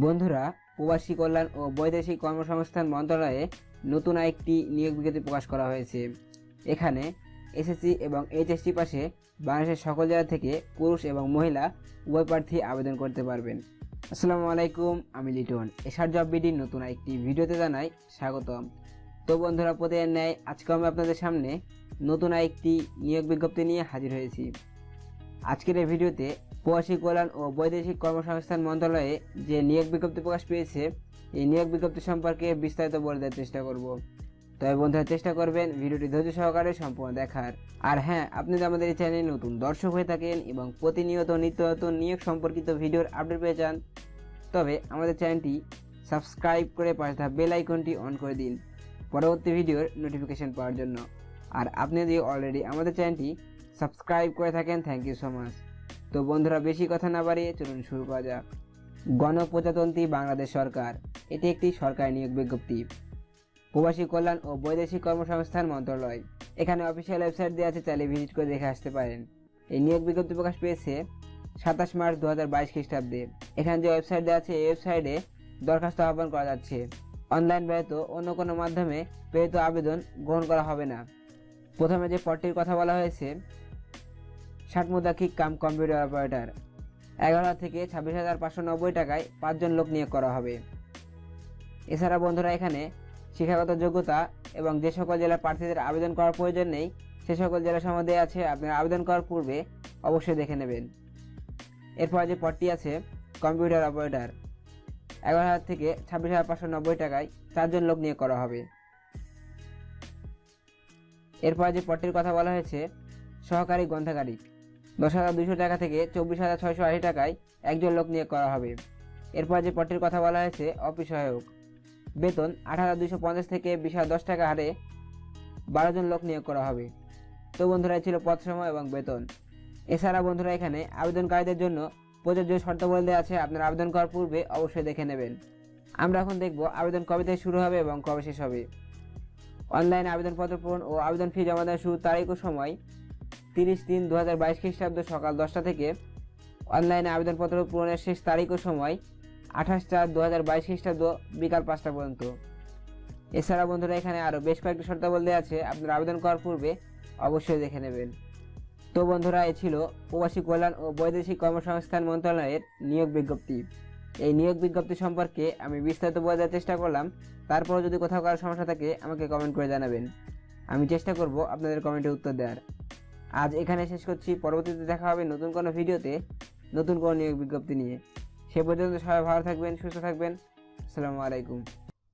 বন্ধুরা, প্রবাসী কল্যাণ ও বৈদেশিক কর্মসংস্থান মন্ত্রণালয়ে নতুন একটি নিয়োগ বিজ্ঞপ্তি প্রকাশ করা হয়েছে। এখানে এসএসসি এবং এইচএসসি পাশে বাংলাদেশের সকল জেলা থেকে পুরুষ এবং মহিলা উভয় প্রার্থী আবেদন করতে পারবেন। আসসালামু আলাইকুম, আমি লিটন। এসআর জব বিডির নতুন একটি ভিডিওতে জানাই স্বাগতম। তো বন্ধুরা, প্রতিদিন ন্যায়, আজকে আমি আপনাদের সামনে নতুন একটি নিয়োগ বিজ্ঞপ্তি নিয়ে হাজির হয়েছি। আজকের এই ভিডিওতে প্রবাসী কল্যাণ ও বৈদেশিক কর্মসংস্থান মন্ত্রণালয়ে যে নিয়োগ বিজ্ঞপ্তি প্রকাশ পেয়েছে, এই নিয়োগ বিজ্ঞপ্তি সম্পর্কে বিস্তারিত বলে দেওয়ার চেষ্টা করব। তবে বন্ধুরা, চেষ্টা করবেন ভিডিওটি ধৈর্য সহকারে সম্পূর্ণ দেখার। আর হ্যাঁ আপনি যদি আমাদের এই চ্যানেলে নতুন দর্শক হয়ে থাকেন এবং প্রতিনিয়ত নিত্য নতুন নিয়োগ সম্পর্কিত ভিডিওর আপডেট পেয়ে যান, তবে আমাদের চ্যানেলটি সাবস্ক্রাইব করে পাশে থাকা বেল আইকনটি অন করে দিন পরবর্তী ভিডিওর নোটিফিকেশন পাওয়ার জন্য। আর আপনি যদি অলরেডি আমাদের চ্যানেলটি সাবস্ক্রাইব করে থাকেন, থ্যাংক ইউ সো মাচ। তো বন্ধুরা, বেশি কথা না বাড়িয়ে চলুন শুরু করা যাক। গণপ্রজাতন্ত্রী বাংলাদেশ সরকার, এটি একটি সরকারি নিয়োগ বিজ্ঞপ্তি। প্রবাসী কল্যাণ ও বৈদেশিক কর্মসংস্থান মন্ত্রণালয়, এখানে অফিসিয়াল ওয়েবসাইট দেওয়া আছে, চাইলে ভিজিট করে দেখে আসতে পারেন। এই নিয়োগ বিজ্ঞপ্তি প্রকাশ পেয়েছে সাতাশ মার্চ দু হাজার বাইশ খ্রিস্টাব্দে। এখানে যে ওয়েবসাইট দেওয়া আছে, এই ওয়েবসাইটে দরখাস্ত আহ্বান করা যাচ্ছে। অনলাইন ব্যতীত অন্য কোনো মাধ্যমে প্রেরিত আবেদন গ্রহণ করা হবে না। প্রথমে যে পদটির কথা বলা হয়েছে ষাট মুদাক্ষিক কাম কম্পিউটার অপারেটর। এগারো থেকে ছাব্বিশ হাজার পাঁচশো নব্বই টাকায় পাঁচজন লোক নিয়োগ করা হবে। এছাড়া বন্ধুরা, এখানে শিক্ষাগত যোগ্যতা এবং যে সকল জেলার প্রার্থীদের আবেদন করার প্রয়োজন নেই, সে সকল জেলা সম্বন্ধে আছে আপনারা আবেদন করার পূর্বে অবশ্যই দেখে নেবেন। এরপর যে পদটি আছে, কম্পিউটার অপারেটর। এগারো হাজার থেকে ছাব্বিশ হাজার পাঁচশো নব্বই টাকায় চারজন লোক নিয়োগ করা হবে। এরপর যে পদটির কথা বলা হয়েছে, সহকারী গ্রন্থাগারিক। দশ হাজার দুশো টাকা থেকে চব্বিশ হাজার ছয়শো আশি টাকায় একজন লোক নিয়োগ করা হবে। এরপর যে পদটির কথা বলা হয়েছে, অফিস সহায়ক। বেতন আট হাজার দুশো পঞ্চাশ থেকে বিশ হাজার দশ টাকা হারে বারো জন লোক নিয়োগ করা হবে। তো বন্ধুরা ছিল পদ সময় এবং বেতন। এছাড়া বন্ধুরা, এখানে আবেদনকারীদের জন্য প্রযোজ্য শর্তাবলী দেওয়া আছে। আপনার আবেদন করার পূর্বে অবশ্যই দেখে নেবেন। আমরা এখন দেখব আবেদন কবে থেকে শুরু হবে এবং কবে শেষ হবে। অনলাইনে আবেদনপত্র পূরণ ও আবেদন ফি জমা দেওয়ার শুরু তারিখ ও সময় তিরিশ তিন দু হাজার বাইশ খ্রিস্টাব্দ সকাল দশটা থেকে অনলাইনে আবেদনপত্র পূরণের শেষ তারিখ ও সময় আঠাশ চার দু হাজার বাইশ খ্রিস্টাব্দ বিকাল পাঁচটা পর্যন্ত। এছাড়া বন্ধুরা, এখানে আরও বেশ কয়েকটি শর্তাবলী আছে। আপনারা আবেদন করার পূর্বে অবশ্যই দেখে নেবেন। তো বন্ধুরা, এ ছিল প্রবাসী কল্যাণ ও বৈদেশিক কর্মসংস্থান মন্ত্রণালয়ের নিয়োগ বিজ্ঞপ্তি। এই নিয়োগ বিজ্ঞপ্তি সম্পর্কে আমি বিস্তারিত বোঝার চেষ্টা করলাম। তারপর যদি কোথাও কারও সমস্যা থাকে, আমাকে কমেন্ট করে জানাবেন। আমি চেষ্টা করব আপনাদের কমেন্টে উত্তর দেওয়ার। আজ এখানে শেষ করছি। পরবর্তীতে দেখা হবে নতুন কোনো ভিডিওতে, নতুন কোনো নিয়োগ বিজ্ঞপ্তি নিয়ে। সে পর্যন্ত সবাই ভালো থাকবেন, সুস্থ থাকবেন। আসসালামু আলাইকুম।